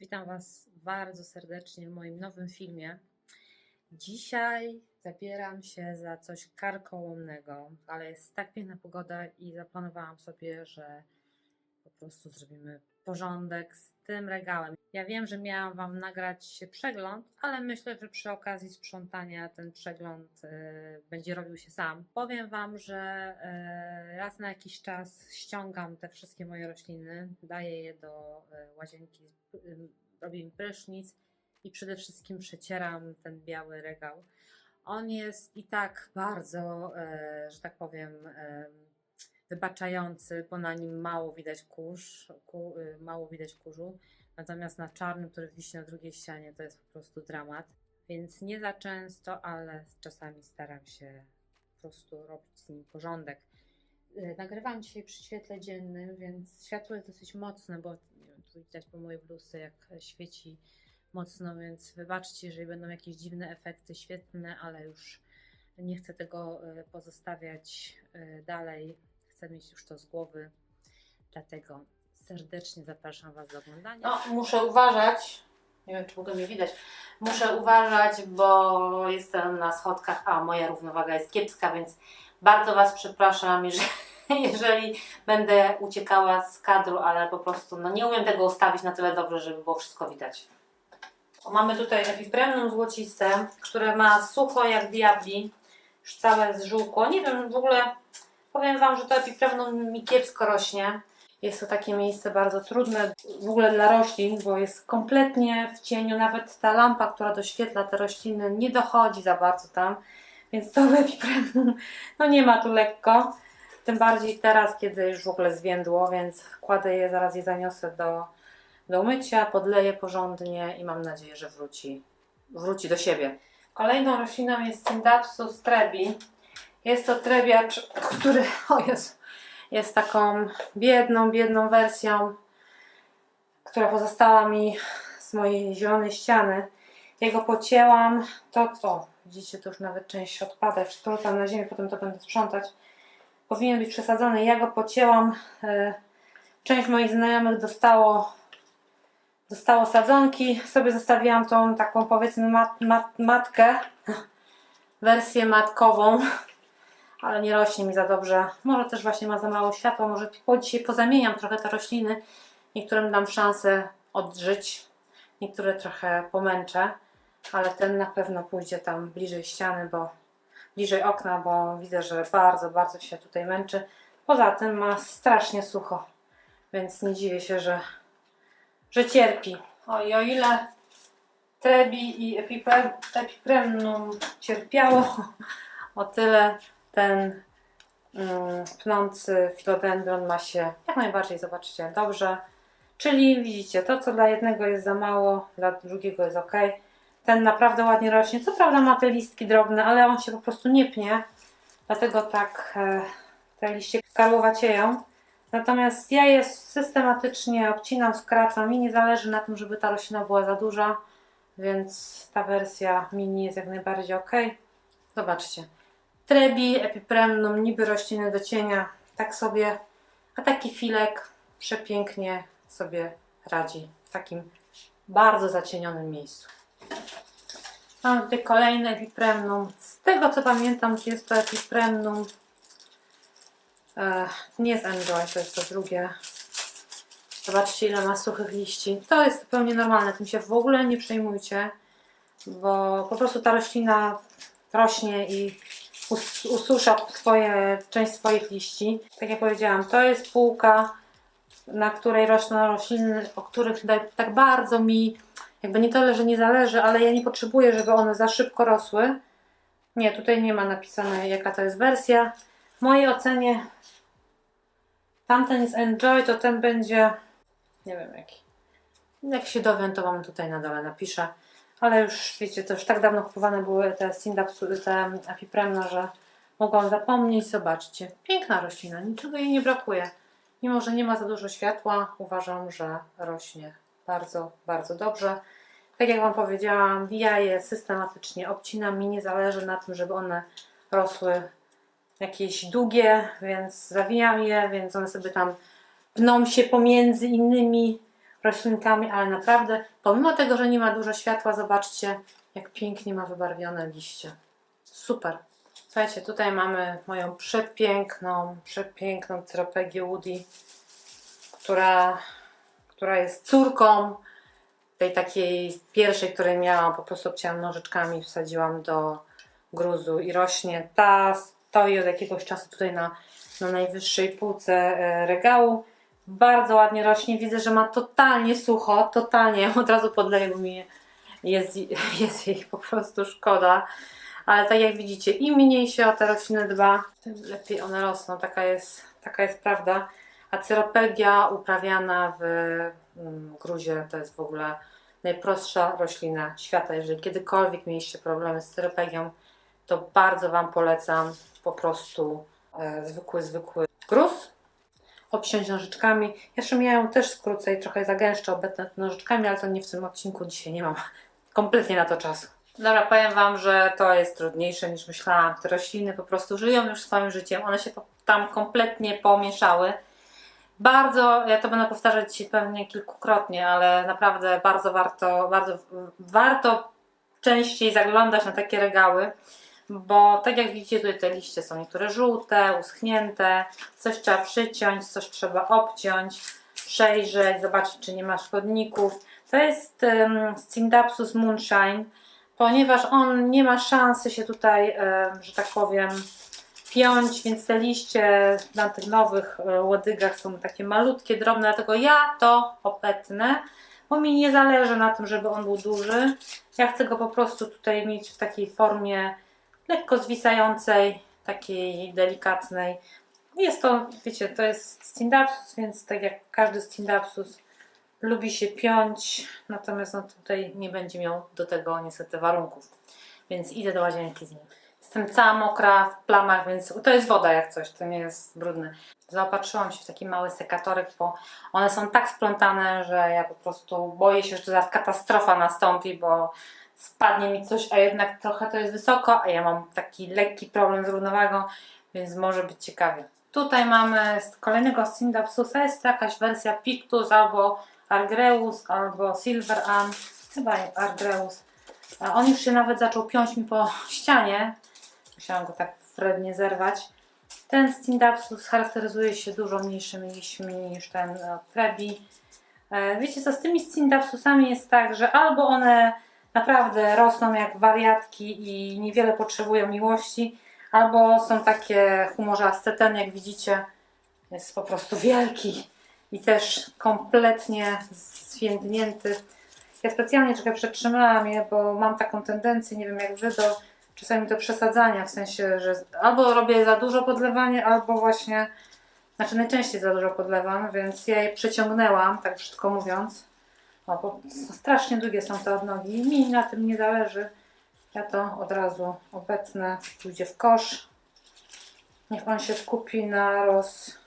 Witam Was bardzo serdecznie w moim nowym filmie. Dzisiaj zabieram się za coś karkołomnego, ale jest tak piękna pogoda i zaplanowałam sobie, że po prostu zrobimy porządek z tym regałem. Ja wiem, że miałam Wam nagrać przegląd, ale myślę, że przy okazji sprzątania ten przegląd e, będzie robił się sam. Powiem Wam, że e, raz na jakiś czas ściągam te wszystkie moje rośliny, daję je do e, łazienki, y, robię im prysznic i przede wszystkim przecieram ten biały regał. On jest i tak bardzo, że tak powiem, wybaczający, bo na nim mało widać kurz, ku, y, mało widać kurzu. Natomiast na czarnym, który wisi na drugiej ścianie, to jest po prostu dramat. Więc nie za często, ale czasami staram się po prostu robić z nim porządek. Y, Nagrywam dzisiaj przy świetle dziennym, więc światło jest dosyć mocne, bo wiem, tu widać po mojej bluzce, jak świeci mocno, więc wybaczcie, jeżeli będą jakieś dziwne efekty świetlne, ale już nie chcę tego y, pozostawiać dalej. Chcę mieć już to z głowy. Dlatego serdecznie zapraszam Was do oglądania. No, muszę uważać. Nie wiem, czy w ogóle mnie widać. Muszę uważać, bo jestem na schodkach, a moja równowaga jest kiepska, więc bardzo Was przepraszam, jeżeli, jeżeli będę uciekała z kadru, ale po prostu no, nie umiem tego ustawić na tyle dobrze, żeby było wszystko widać. Mamy tutaj epipremnum złociste, które ma sucho jak diabli, już całe zżółkło. Nie wiem, w ogóle powiem Wam, że to epipremnum mi kiepsko rośnie. Jest to takie miejsce bardzo trudne w ogóle dla roślin, bo jest kompletnie w cieniu. Nawet ta lampa, która doświetla te rośliny, nie dochodzi za bardzo tam. Więc to epipremnum no nie ma tu lekko. Tym bardziej teraz, kiedy już w ogóle zwiędło, więc kładę je, zaraz je zaniosę do, do umycia, podleję porządnie i mam nadzieję, że wróci, wróci do siebie. Kolejną rośliną jest Syndapsus trebi. Jest to trebiacz, który, o jest taką biedną, biedną wersją, która pozostała mi z mojej zielonej ściany. Ja go pocięłam, to co, widzicie, to już nawet część odpada, wszystko rzucam na ziemię, potem to będę sprzątać. Powinien być przesadzony, ja go pocięłam. e, Część moich znajomych dostało, dostało sadzonki, sobie zostawiłam tą taką powiedzmy mat, mat, matkę, wersję matkową ale nie rośnie mi za dobrze. Może też właśnie ma za mało światła, może po dzisiaj pozamieniam trochę te rośliny. Niektórym dam szansę odżyć, niektóre trochę pomęczę, ale ten na pewno pójdzie tam bliżej ściany, bo bliżej okna, bo widzę, że bardzo, bardzo się tutaj męczy. Poza tym ma strasznie sucho, więc nie dziwię się, że, że cierpi. O i o ile trebi i epipre- epipremnum cierpiało, o tyle ten mm, pnący filodendron ma się jak najbardziej, zobaczcie, dobrze. Czyli widzicie, to co dla jednego jest za mało, dla drugiego jest ok. Ten naprawdę ładnie rośnie. Co prawda ma te listki drobne, ale on się po prostu nie pnie. Dlatego tak e, te liście karłowacieją. Natomiast ja je systematycznie obcinam, skracam i nie zależy na tym, żeby ta roślina była za duża. Więc ta wersja mini jest jak najbardziej ok. Zobaczcie. Trebi, epipremnum, niby rośliny do cienia, tak sobie, a taki filek przepięknie sobie radzi w takim bardzo zacienionym miejscu. Mam tutaj kolejne epipremnum. Z tego co pamiętam, jest to epipremnum. E, nie jest enjoy, to jest to drugie. Zobaczcie, ile ma suchych liści. To jest zupełnie normalne, tym się w ogóle nie przejmujcie, bo po prostu ta roślina rośnie i ususza swoje, część swoich liści. Tak jak powiedziałam, to jest półka, na której rosną rośliny, o których da- tak bardzo mi, jakby nie tyle, że nie zależy, ale ja nie potrzebuję, żeby one za szybko rosły. Nie, tutaj nie ma napisane, jaka to jest wersja. W mojej ocenie tamten jest Enjoy, to ten będzie, nie wiem jaki. Jak się dowiem, to Wam tutaj na dole napiszę. Ale już wiecie, to już tak dawno kupowane były te Syndapsy, te Afipremno, że mogłam zapomnieć. Zobaczcie, piękna roślina, niczego jej nie brakuje. Mimo, że nie ma za dużo światła, uważam, że rośnie bardzo, bardzo dobrze. Tak jak Wam powiedziałam, ja je systematycznie obcinam. Mi nie zależy na tym, żeby one rosły jakieś długie, więc zawijam je, więc one sobie tam pną się pomiędzy innymi roślinkami, ale naprawdę, pomimo tego, że nie ma dużo światła, zobaczcie, jak pięknie ma wybarwione liście. Super. Słuchajcie, tutaj mamy moją przepiękną, przepiękną cyropegię Woody, która, która jest córką tej takiej pierwszej, której miałam, po prostu obcięłam nożyczkami, wsadziłam do gruzu i rośnie. Ta stoi od jakiegoś czasu tutaj na, na najwyższej półce e, regału. Bardzo ładnie rośnie. Widzę, że ma totalnie sucho, totalnie. Od razu podleję, bo mi jest, jest jej po prostu szkoda. Ale tak jak widzicie, im mniej się o te rośliny dba, tym lepiej one rosną. Taka jest, taka jest prawda. A cyropegia uprawiana w mm, gruzie to jest w ogóle najprostsza roślina świata. Jeżeli kiedykolwiek mieliście problemy z cyropegią, to bardzo Wam polecam po prostu e, zwykły, zwykły gruz. Obciąć nożyczkami. Jeszcze miałam też skrócę i trochę zagęszczę obetnę nożyczkami, ale to nie w tym odcinku. Dzisiaj nie mam kompletnie na to czasu. Dobra, powiem Wam, że to jest trudniejsze niż myślałam. Te rośliny po prostu żyją już swoim życiem. One się tam kompletnie pomieszały. Bardzo, ja to będę powtarzać dzisiaj pewnie kilkukrotnie, ale naprawdę bardzo warto, bardzo warto częściej zaglądać na takie regały, bo tak jak widzicie tutaj te liście są niektóre żółte, uschnięte, coś trzeba przyciąć, coś trzeba obciąć, przejrzeć, zobaczyć czy nie ma szkodników. To jest um, Scindapsus moonshine, ponieważ on nie ma szansy się tutaj, em, że tak powiem, piąć, więc te liście na tych nowych e, łodygach są takie malutkie, drobne, dlatego ja to opetnę, bo mi nie zależy na tym, żeby on był duży. Ja chcę go po prostu tutaj mieć w takiej formie lekko zwisającej, takiej delikatnej. Jest to, wiecie, to jest Scindapsus, więc tak jak każdy Scindapsus lubi się piąć, natomiast no tutaj nie będzie miał do tego niestety warunków. Więc idę do łazienki z nim. Jestem cała mokra, w plamach, więc to jest woda jak coś, to nie jest brudne. Zaopatrzyłam się w taki mały sekatorek, bo one są tak splątane, że ja po prostu boję się, że to zaraz katastrofa nastąpi, bo spadnie mi coś, a jednak trochę to jest wysoko, a ja mam taki lekki problem z równowagą, więc może być ciekawie. Tutaj mamy z kolejnego Syndapsusa, jest to jakaś wersja Pictus albo Argreus, albo Silver Ann, chyba Argreus. On już się nawet zaczął piąć mi po ścianie, musiałam go tak wrednie zerwać. Ten Syndapsus charakteryzuje się dużo mniejszymi liśćmi niż ten e, Trebi. E, Wiecie co, z tymi Syndapsusami jest tak, że albo one naprawdę rosną jak wariatki i niewiele potrzebują miłości, albo są takie humorzaste. Ten, jak widzicie, jest po prostu wielki i też kompletnie zwiędnięty. Ja specjalnie trochę przetrzymałam je, bo mam taką tendencję, nie wiem jak wy, do czasami do przesadzania, w sensie, że albo robię za dużo podlewanie, albo właśnie, znaczy najczęściej za dużo podlewam, więc ja je przeciągnęłam, tak brzydko mówiąc. O, bo strasznie długie są te odnogi i mi na tym nie zależy. Ja to od razu obecnę, pójdzie w kosz. Niech on się skupi na roz,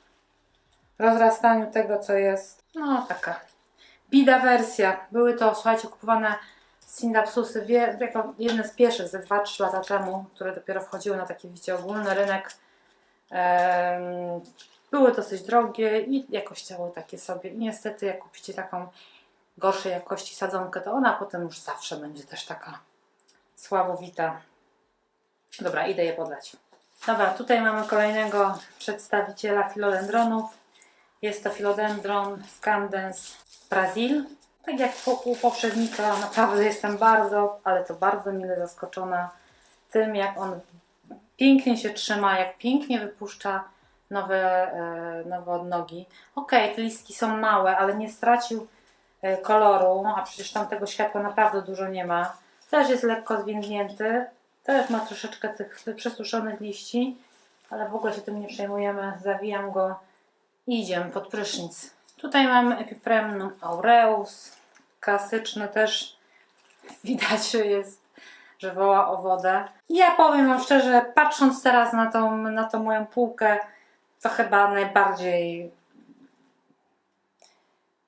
rozrastaniu tego, co jest. No, taka bida wersja. Były to, słuchajcie, kupowane Syndapsusy, wie, jako jedne z pierwszych ze 2-3 lata temu, które dopiero wchodziły na taki, wiecie, ogólny rynek. Były dosyć drogie i jakościowo takie sobie. Niestety, jak kupicie taką gorszej jakości sadzonkę, to ona potem już zawsze będzie też taka sławowita. Dobra, idę je podać. Dobra, tutaj mamy kolejnego przedstawiciela filodendronów. Jest to filodendron Scandens Brazil. Tak jak u poprzednika, naprawdę jestem bardzo, ale to bardzo mile zaskoczona tym, jak on pięknie się trzyma, jak pięknie wypuszcza nowe, e, nowe odnogi. Okej, te listki są małe, ale nie stracił e, koloru, a przecież tam tego światła naprawdę dużo nie ma. Też jest lekko zwiędnięty, też ma troszeczkę tych przesuszonych liści, ale w ogóle się tym nie przejmujemy. Zawijam go idziemy pod prysznic. Tutaj mamy Epipremnum aureus, klasyczny też. Widać, jest, że woła o wodę. Ja powiem Wam szczerze, patrząc teraz na tą, na tą moją półkę, to chyba najbardziej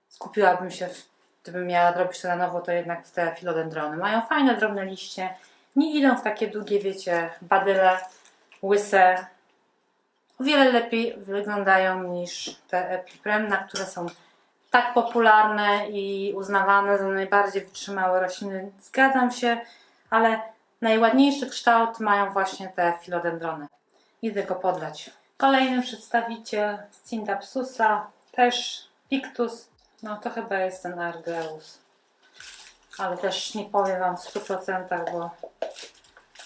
skupiłabym się, w, gdybym miała robić to na nowo, to jednak w te filodendrony. Mają fajne, drobne liście, nie idą w takie długie, wiecie, badyle, łyse. O wiele lepiej wyglądają niż te epipremna, które są tak popularne i uznawane za najbardziej wytrzymałe rośliny. Zgadzam się, ale najładniejszy kształt mają właśnie te filodendrony. Idę go podlać. Kolejny przedstawiciel Scindapsusa, też Pictus. No to chyba jest ten Argeus. Ale też nie powiem Wam w 100%, bo,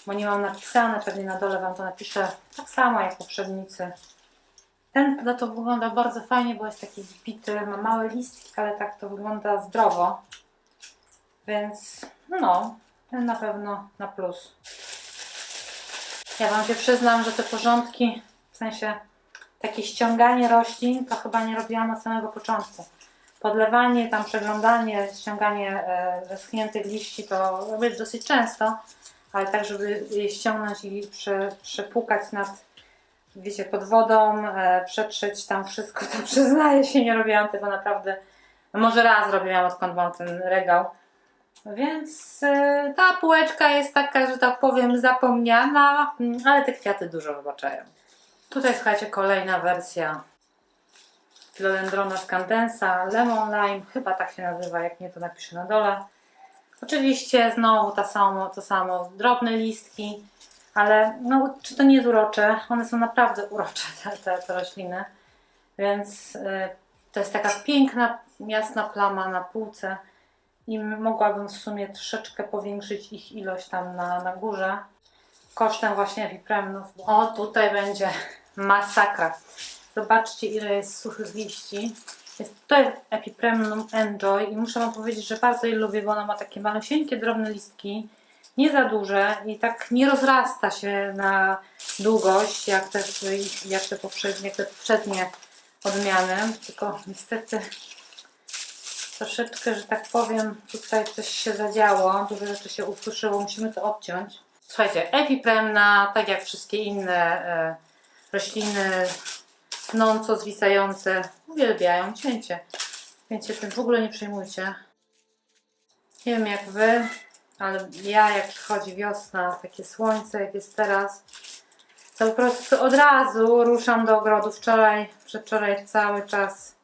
bo nie mam napisane. Pewnie na dole Wam to napiszę tak samo jak poprzednicy. Ten za to wygląda bardzo fajnie, bo jest taki zbity, ma małe listki, ale tak to wygląda zdrowo. Więc no, ten na pewno na plus. Ja Wam się przyznam, że te porządki, w sensie takie ściąganie roślin, to chyba nie robiłam od samego początku. Podlewanie, tam przeglądanie, ściąganie e, zeschniętych liści to robię dosyć często, ale tak, żeby je ściągnąć i prze, nad, wiecie, pod wodą, e, przetrzeć tam wszystko, to przyznaję się, nie robiłam tego naprawdę. Może raz robiłam, odkąd mam ten regał. Więc e, ta półeczka jest taka, że tak powiem, zapomniana, ale te kwiaty dużo wybaczają. Tutaj słuchajcie, kolejna wersja Philodendrona scandensa, Lemon Lime, chyba tak się nazywa, jak nie to napiszę na dole. Oczywiście znowu ta samo, to samo, drobne listki, ale no, czy to nie jest urocze? One są naprawdę urocze, te, te, te rośliny. Więc y, to jest taka piękna, jasna plama na półce i mogłabym w sumie troszeczkę powiększyć ich ilość tam na, na górze kosztem właśnie epipremnów. O, tutaj będzie masakra. Zobaczcie, ile jest suchych liści. Jest tutaj epipremnum enjoy i muszę Wam powiedzieć, że bardzo je lubię, bo ona ma takie malusieńkie, drobne listki, nie za duże i tak nie rozrasta się na długość, jak te, jak te, poprzednie, te poprzednie odmiany, tylko niestety troszeczkę, że tak powiem, tutaj coś się zadziało, dużo rzeczy się ususzyło, musimy to obciąć. Słuchajcie, epipremna, tak jak wszystkie inne e, rośliny tnąco zwisające, uwielbiają cięcie. Więc się tym w ogóle nie przejmujcie. Nie wiem jak Wy, ale ja jak przychodzi wiosna, takie słońce jak jest teraz, to po prostu od razu ruszam do ogrodu. Wczoraj, przedwczoraj cały czas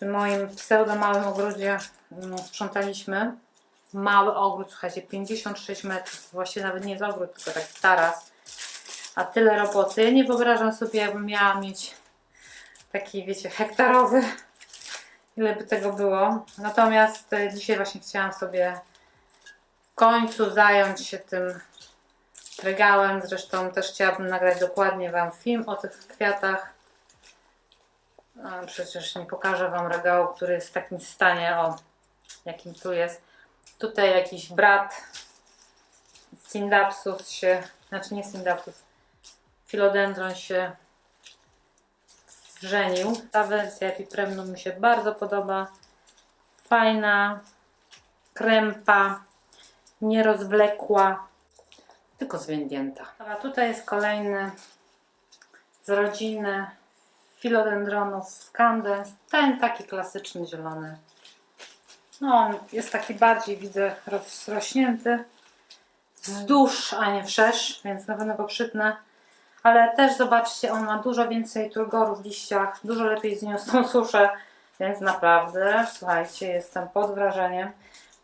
w moim pseudo małym ogrodzie mm, sprzątaliśmy. Mały ogród, słuchajcie, 56 metrów. Właściwie nawet nie jest ogród, tylko taki taras. A tyle roboty. Nie wyobrażam sobie, jakbym miała mieć taki, wiecie, hektarowy. Ile by tego było. Natomiast e, dzisiaj właśnie chciałam sobie w końcu zająć się tym regałem. Zresztą też chciałabym nagrać dokładnie Wam film o tych kwiatach. Przecież nie pokażę Wam regału, który jest w takim stanie, o jakim tu jest. Tutaj jakiś brat Syndapsus się, znaczy nie Syndapsus, Philodendron się żenił. Ta wersja Epipremnum mi się bardzo podoba. Fajna, krępa, nierozwlekła, tylko zwiędnięta. A tutaj jest kolejny z rodziny Philodendronów Scandens. Ten taki klasyczny zielony. No, on jest taki bardziej, widzę, rozrośnięty wzdłuż, a nie wszerz, więc na pewno go przytnę. Ale też zobaczcie, on ma dużo więcej turgoru w liściach, dużo lepiej zniósł tą suszę, więc naprawdę, słuchajcie, jestem pod wrażeniem.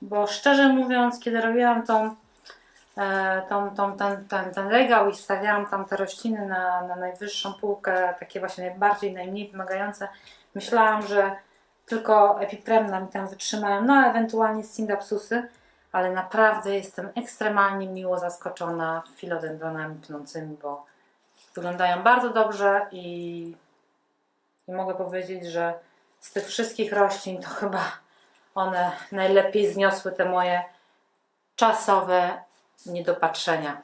Bo szczerze mówiąc, kiedy robiłam tą, e, tą, tą, ten, ten, ten regał i stawiałam tam te rośliny na, na najwyższą półkę, takie właśnie najbardziej, najmniej wymagające, myślałam, że tylko epipremna mi tam wytrzymałem, no ewentualnie syndapsusy, ale naprawdę jestem ekstremalnie miło zaskoczona filodendronami pnącymi, bo wyglądają bardzo dobrze i, i mogę powiedzieć, że z tych wszystkich roślin to chyba one najlepiej zniosły te moje czasowe niedopatrzenia.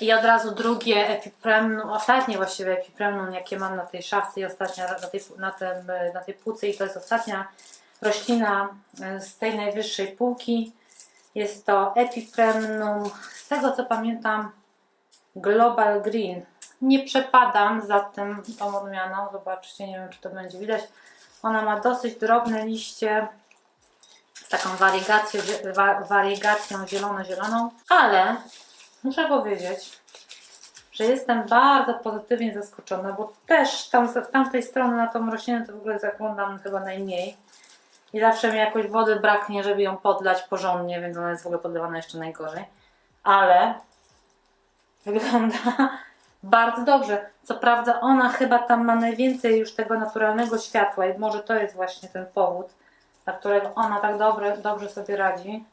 I od razu drugie epipremnum, ostatnie właściwie epipremnum, jakie mam na tej szafce i ostatnia na tej, na, tym, na tej półce i to jest ostatnia roślina e, z tej najwyższej półki. Jest to epipremnum, z tego co pamiętam, Global Green. Nie przepadam za tym tą odmianą, zobaczcie, nie wiem czy to będzie widać. Ona ma dosyć drobne liście z taką wariegacją, wa- wariegacją zielono-zieloną, ale muszę powiedzieć, że jestem bardzo pozytywnie zaskoczona, bo też tam tamtej strony na tą roślinę to w ogóle zaglądam chyba najmniej. I zawsze mi jakoś wody braknie, żeby ją podlać porządnie, więc ona jest w ogóle podlewana jeszcze najgorzej. Ale wygląda bardzo dobrze. Co prawda ona chyba tam ma najwięcej już tego naturalnego światła i może to jest właśnie ten powód, dla którego ona tak dobre, dobrze sobie radzi.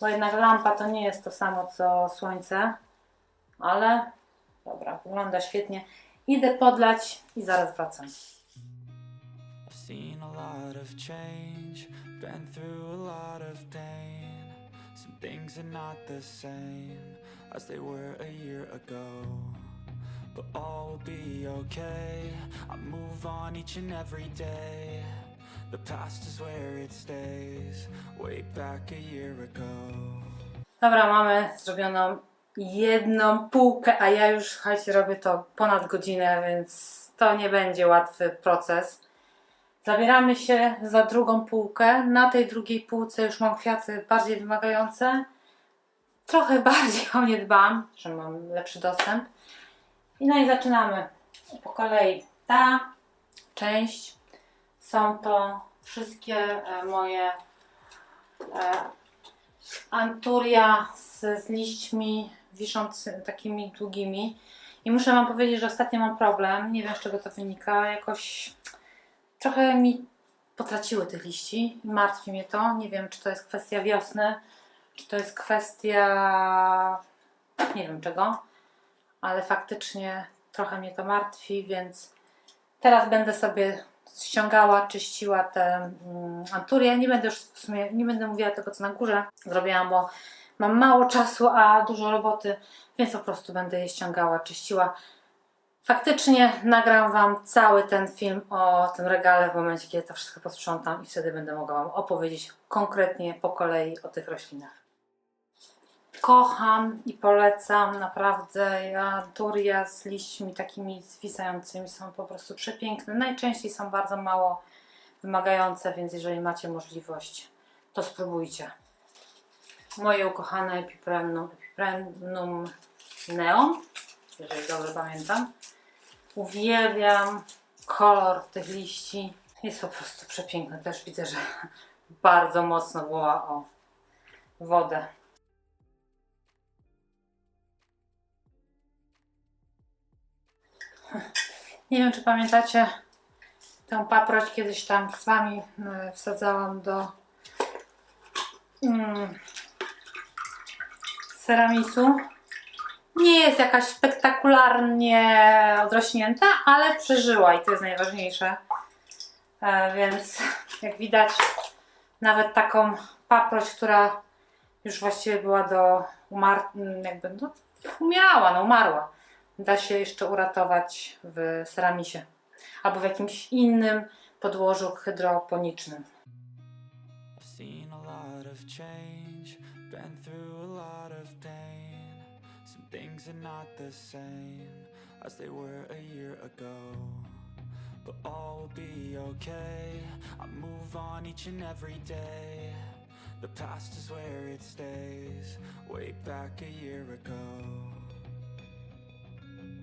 Bo jednak lampa to nie jest to samo co słońce. Ale dobra, wygląda świetnie. Idę podlać i zaraz wracam. Seen a lot of change, been through a lot of pain. Some things are not the same as they were a year ago. But all will be okay. I move on each and every day. The past is where it stays, way back a year ago. Dobra, mamy zrobioną jedną półkę, a ja już, słuchajcie, robię to ponad godzinę, więc to nie będzie łatwy proces. Zabieramy się za drugą półkę. Na tej drugiej półce już mam kwiaty bardziej wymagające. Trochę bardziej o nie dbam, że mam lepszy dostęp. I no i zaczynamy po kolei. Ta część są to wszystkie e, moje e, anturia z, z liśćmi wiszącymi, takimi długimi. I muszę Wam powiedzieć, że ostatnio mam problem. Nie wiem, z czego to wynika. Jakoś trochę mi potraciły tych liści. Martwi mnie to. Nie wiem, czy to jest kwestia wiosny, czy to jest kwestia nie wiem czego, ale faktycznie trochę mnie to martwi, więc teraz będę sobie ściągała, czyściła te mm, anturie. Nie będę już w sumie, nie będę mówiła tego, co na górze zrobiłam, bo mam mało czasu, a dużo roboty, więc po prostu będę je ściągała, czyściła. Faktycznie nagram Wam cały ten film o tym regale w momencie, kiedy to wszystko posprzątam i wtedy będę mogła Wam opowiedzieć konkretnie po kolei o tych roślinach. Kocham i polecam naprawdę anturia z liśćmi takimi zwisającymi są po prostu przepiękne. Najczęściej są bardzo mało wymagające, więc jeżeli macie możliwość, to spróbujcie. Moje ukochane Epiprenum, Epiprenum Neon, jeżeli dobrze pamiętam. Uwielbiam kolor tych liści. Jest po prostu przepiękny. Też widzę, że bardzo mocno woła o wodę. Nie wiem, czy pamiętacie tę paproć kiedyś tam z Wami e, wsadzałam do mm, ceramisu. Nie jest jakaś spektakularnie odrośnięta, ale przeżyła i to jest najważniejsze. E, więc jak widać, nawet taką paproć, która już właściwie była do umar... jakby no, umierała, no umarła. Da się jeszcze uratować w ceramisie albo w jakimś innym podłożu hydroponicznym. But all will be okay. I move on each and every day. The past is where it stays, way back a year ago.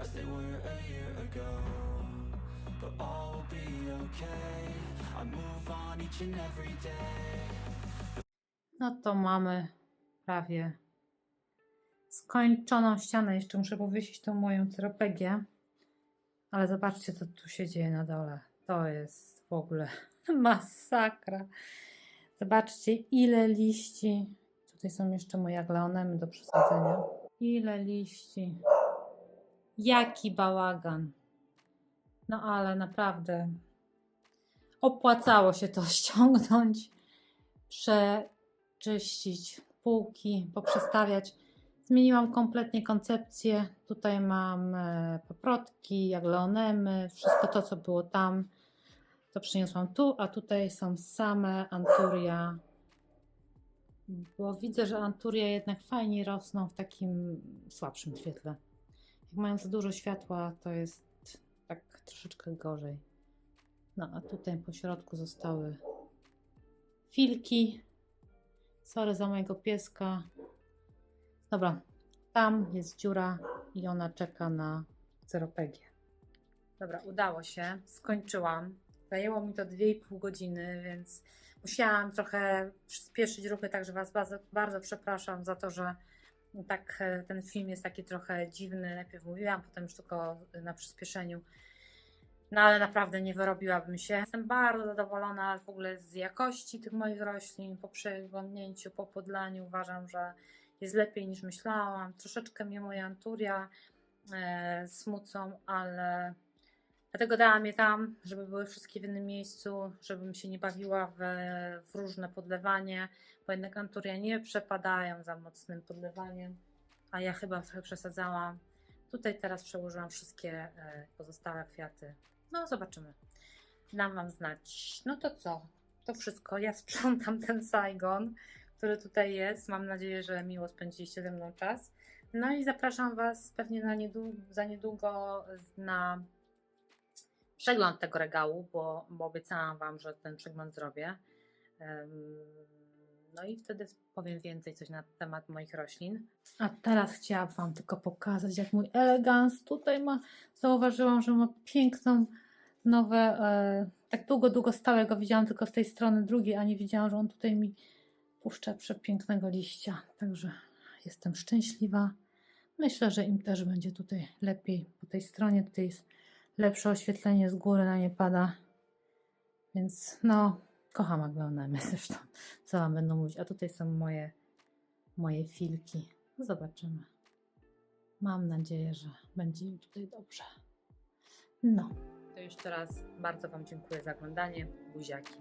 as they were a year ago. But all will be okay. I move on each and every day. No to mamy prawie skończoną ścianę. Jeszcze muszę powiesić tą moją ceropegię. Ale zobaczcie, co tu się dzieje na dole. To jest w ogóle masakra. Zobaczcie, ile liści. Tutaj są jeszcze moje aglaonemy do przesadzenia. Ile liści. Jaki bałagan. No ale naprawdę opłacało się to ściągnąć, przeczyścić półki, poprzestawiać. Zmieniłam kompletnie koncepcję. Tutaj mam e, paprotki, agleonemy, wszystko to, co było tam, to przyniosłam tu, a tutaj są same anturia. Bo widzę, że anturia jednak fajnie rosną w takim słabszym świetle. Jak dużo światła, to jest tak troszeczkę gorzej. No a tutaj po środku zostały filki. Sorry za mojego pieska. Dobra, tam jest dziura i ona czeka na zeropegię. Dobra, udało się. Skończyłam. Zajęło mi to 2,5 godziny, więc musiałam trochę przyspieszyć ruchy, także Was bardzo, bardzo przepraszam za to, że tak e, ten film jest taki trochę dziwny. Najpierw mówiłam, potem już tylko na przyspieszeniu. No ale naprawdę nie wyrobiłabym się. Jestem bardzo zadowolona w ogóle z jakości tych moich roślin. Po przeglądnięciu, po podlaniu uważam, że jest lepiej niż myślałam. Troszeczkę mnie moja anturia e, smucą, ale dlatego dałam je tam, żeby były wszystkie w jednym miejscu, żebym się nie bawiła w, w różne podlewanie, bo jednak anturia nie przepadają za mocnym podlewaniem, a ja chyba trochę przesadzałam. Tutaj teraz przełożyłam wszystkie e, pozostałe kwiaty. No, zobaczymy. Dam Wam znać. No to co? To wszystko. Ja sprzątam ten Saigon, który tutaj jest. Mam nadzieję, że miło spędziliście ze mną czas. No i zapraszam Was pewnie na niedługo, za niedługo na przegląd tego regału, bo, bo obiecałam Wam, że ten przegląd zrobię. No i wtedy powiem więcej coś na temat moich roślin. A teraz chciałabym Wam tylko pokazać, jak mój elegans tutaj ma. Zauważyłam, że ma piękną, nowe. E, tak długo, długo stałe go widziałam tylko z tej strony drugiej, a nie widziałam, że on tutaj mi puszcza przepięknego liścia. Także jestem szczęśliwa. Myślę, że im też będzie tutaj lepiej po tej stronie. Tutaj jest lepsze oświetlenie z góry, na nie pada. Więc no, kocham aglonemy zresztą. Co wam będą mówić? A tutaj są moje, moje filki. Zobaczymy. Mam nadzieję, że będzie im tutaj dobrze. No. To już teraz bardzo Wam dziękuję za oglądanie. Buziaki.